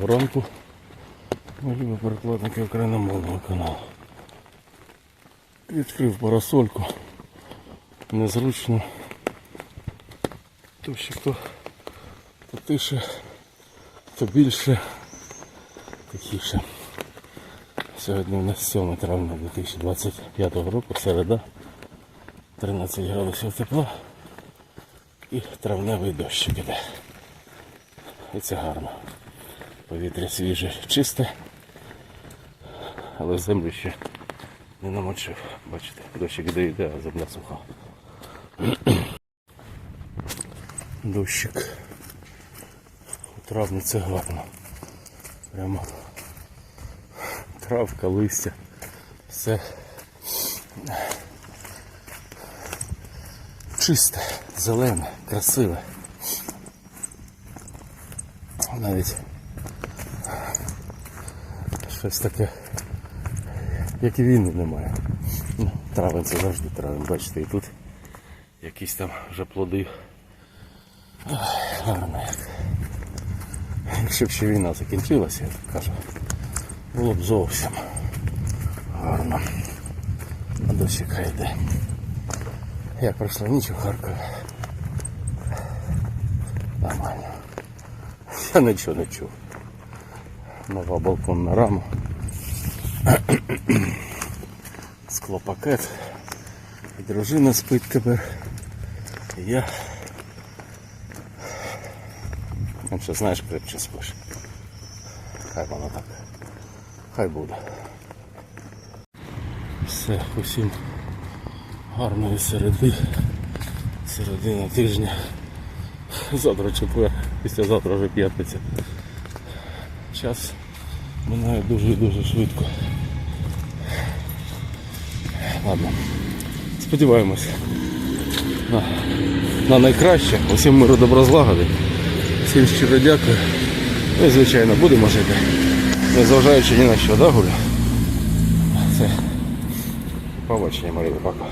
Доброго ранку. Любі перекладники україномовного каналу. Відкрив парасольку. Незручно. То ще хто то тише, то більше, тихіше. Сьогодні у нас 7 травня 2025 року, середа, 13 градусів тепла і травневий дощик іде. І це гарно. Повітря свіже, чисте, але землю ще не намочив. Бачите, дощик іде йде, а земля суха. Дощик. У травні це гарно. Прямо травка, листя. Все чисте, зелене, красиве. Навіть щось таке, як і війни немає. Ну, Травень це завжди травень, бачите, і тут якісь там вже плоди. Гарно як. Якщо б ще війна закінчилася, я так кажу, було б зовсім гарно. А дощик хай йде. Як пройшла ніч у Харкові. Нормально. Я нічого не чув. Нова балконна рама. Склопакет. Дружина спить тепер. Я. Ну, що знаєш, крепче спиш. Хай воно так. Хай буде. Все, усім гарної середи. Середина тижня. Завтра четвер, післязавтра вже п'ятниця. Час минає дуже і дуже швидко. Ладно. Сподіваємось на, на найкраще. Усім миру добро злагоди. Всім щиро дякую. Ну і звичайно будемо жити. Незважаючи ні на що, да, Гуля? Це побачення, Марія, пока.